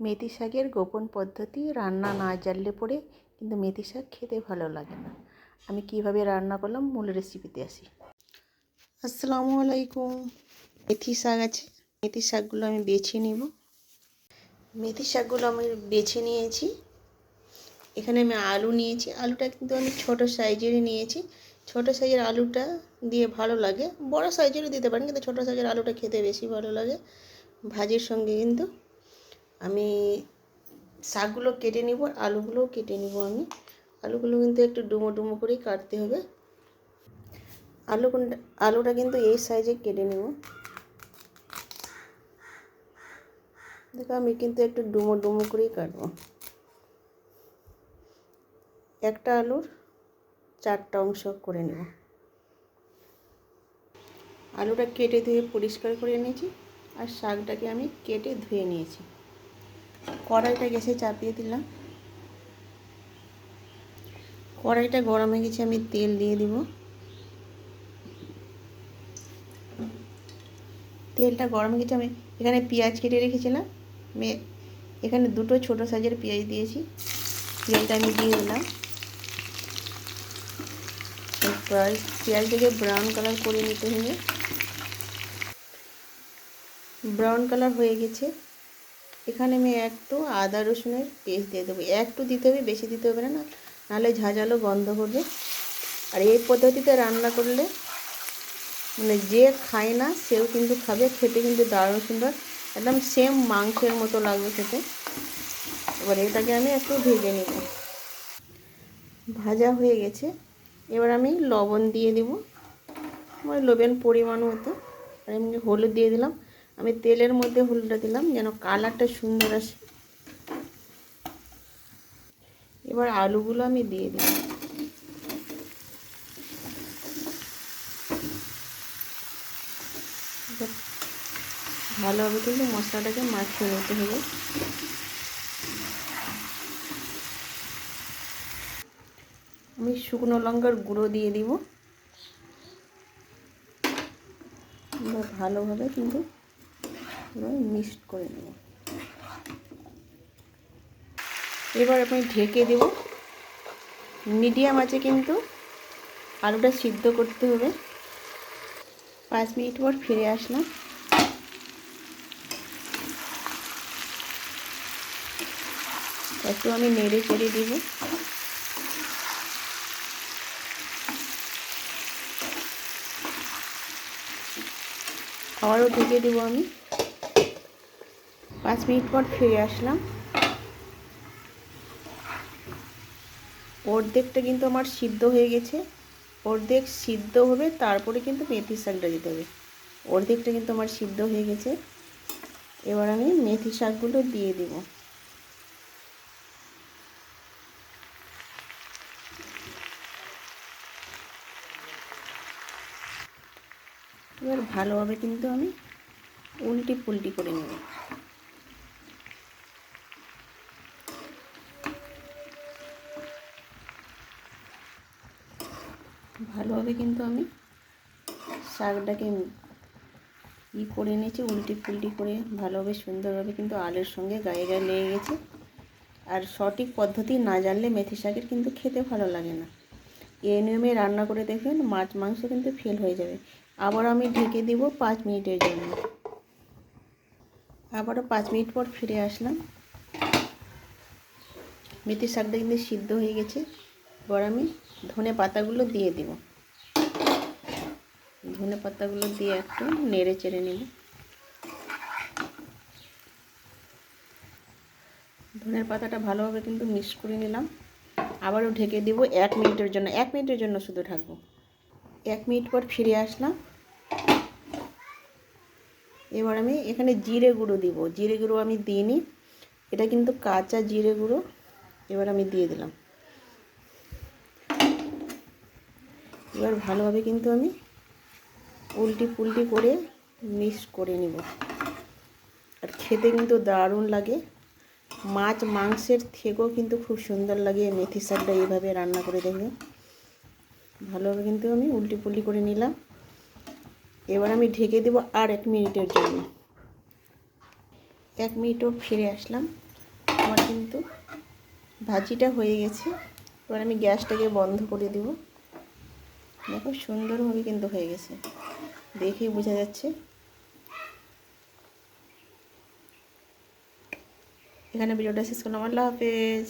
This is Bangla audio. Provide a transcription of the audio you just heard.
মেথি শাকের গোপন পদ্ধতি রান্না না জানলে পরে কিন্তু মেথি শাক খেতে ভালো লাগে না। আমি কীভাবে রান্না করলাম মূল রেসিপিতে আসি। আসসালামু আলাইকুম। মেথি শাক আছে মেথি শাকগুলো আমি বেছে নিব। মেথি শাকগুলো আমি বেছে নিয়েছি। এখানে আমি আলু নিয়েছি। আলুটা কিন্তু আমি ছোট সাইজেরই নিয়েছি। ছোট সাইজের আলুটা দিয়ে ভালো লাগে। বড় সাইজেরও দিতে পারেন কিন্তু ছোট সাইজের আলুটা খেতে বেশি ভালো লাগে। ভাজির সঙ্গে কিন্তু আমি শাকগুলো কেটে নিব, আলুগুলোও কেটে নিব আমি। আলুগুলো কিন্তু একটু ডুমো ডুমো করেই কাটতে হবে। আলু আলুটা কিন্তু এই সাইজে কেটে নেব। দেখো আমি কিন্তু একটু ডুমো ডুমো করেই কাটবো। একটা আলুর চারটা অংশ করে নেব। আলুটা কেটে ধুয়ে পরিষ্কার করে নিয়েছি, আর শাকটাকে আমি কেটে ধুয়ে নিয়েছি। কড়াইটা গ্যাসে চাপিয়ে দিলাম। কড়াইটা গরম হয়ে গেছে, আমি তেল দিয়ে দিব। তেলটা গরম হয়ে গেছে, আমি এখানে পেঁয়াজ কেটে রেখেছিলাম। আমি এখানে দুটো ছোট সাইজের পেঁয়াজ দিয়েছি, পেঁয়াজটা আমি দিয়ে দিলাম। পেঁয়াজটাকে ব্রাউন কালার করে নিতে হবে। ব্রাউন কালার হয়ে গেছে। এখানে আমি একটু আদা রসুনের পেস্ট দিয়ে দেবো। একটু দিতে হবে, বেশি দিতে হবে না নাহলে ঝাঁঝালো গন্ধ করবে আর এই পদ্ধতিতে রান্না করলে মানে যে খায় না, সেও কিন্তু খাবে, খেতে কিন্তু দারুণ সুন্দর, একদম সেম মাংসের মতো লাগবে খেতে। এবার এটাকে আমি একটু ভেজে নেব। ভাজা হয়ে গেছে। এবার আমি লবণ দিয়ে দেব। আমার লবণ পরিমাণ মতো। আর এমনি হলুদ দিয়ে দিলাম। আমি তেলের মধ্যে হলুদটা দিলাম, যেন কালারটা সুন্দর আসে। এবার আলুগুলো আমি দিয়ে দিলাম। ভালোভাবে কিন্তু মশলাটাকে মাখিয়ে নিতে হবে। আমি শুকনো লঙ্কার গুঁড়ো দিয়ে দিব। ভালোভাবে কিন্তু মিক্সড করে নেব। এবার আমি ঢেকে দেব। মিডিয়াম আছে কিন্তু, আলুটা সিদ্ধ করতে হবে। পাঁচ মিনিট পর ফিরে আসলাম। একটু আমি নেড়ে চেড়ে দিব। আবারও ঢেকে দেবো আমি। পাঁচ মিনিট পর ফিরে আসলাম। অর্ধেকটা কিন্তু আমার সিদ্ধ হয়ে গেছে। অর্ধেক সিদ্ধ হবে, তারপরে কিন্তু মেথি শাকটা দিতে হবে। অর্ধেকটা কিন্তু আমার সিদ্ধ হয়ে গেছে। এবার আমি মেথি শাকগুলো দিয়ে দেব। এবার ভালোভাবে কিন্তু আমি উল্টি পুল্টি করে নেব। ভালোভাবে কিন্তু আমি শাকটাকে ই করে নিয়েছি, উল্টি পুল্টি করে ভালোভাবে সুন্দরভাবে কিন্তু আলুর সঙ্গে গায়ে গায়ে লেগে গেছে। আর সঠিক পদ্ধতি না জানলে মেথি শাকের কিন্তু খেতে ভালো লাগে না। এই নিয়মে রান্না করে দেখবেন মাছ, মাংস কিন্তু ফেল হয়ে যাবে। আবার আমি ঢেকে দিব পাঁচ মিনিটের জন্য। আবারও পাঁচ মিনিট পর ফিরে আসলাম। মেথি শাকটা কিন্তু সিদ্ধ হয়ে গেছে। এবার আমি ধনে পাতাগুলো দিয়ে দিব। ধনে পাতাগুলো দিয়ে একটু নেড়ে চেড়ে নেব। ধনের পাতাটা ভালোভাবে কিন্তু মিক্স করে নিলাম। আবারও ঢেকে দিব এক মিনিটের জন্য। এক মিনিটের জন্য শুধু ঢাকবো। এক মিনিট পর ফিরে আসলাম। এবার আমি এখানে জিরে গুঁড়ো দিব। জিরে গুঁড়ো আমি দিইনি। এটা কিন্তু কাঁচা জিরে গুঁড়ো। এবার আমি দিয়ে দিলাম। এবার ভালোভাবে কিন্তু আমি উল্টি পুল্টি করে মিক্স করে নিব। আর খেতে কিন্তু দারুণ লাগে। মাছ, মাংসের থেকেও কিন্তু খুব সুন্দর লাগে মেথি শাকটা এইভাবে রান্না করে দেখবে ভালোভাবে কিন্তু আমি উল্টি পুল্টি করে নিলাম। এবার আমি ঢেকে দেবো আর এক মিনিটের জন্য। এক মিনিটও ফিরে আসলাম। আমার কিন্তু ভাজিটা হয়ে গেছে। এবার আমি গ্যাসটাকে বন্ধ করে দেব। দেখো সুন্দরভাবে কিন্তু হয়ে গেছে। দেখেই বোঝা যাচ্ছে। এখানে ভিডিওটা শেষ করলাম। আল্লাহ হাফেজ।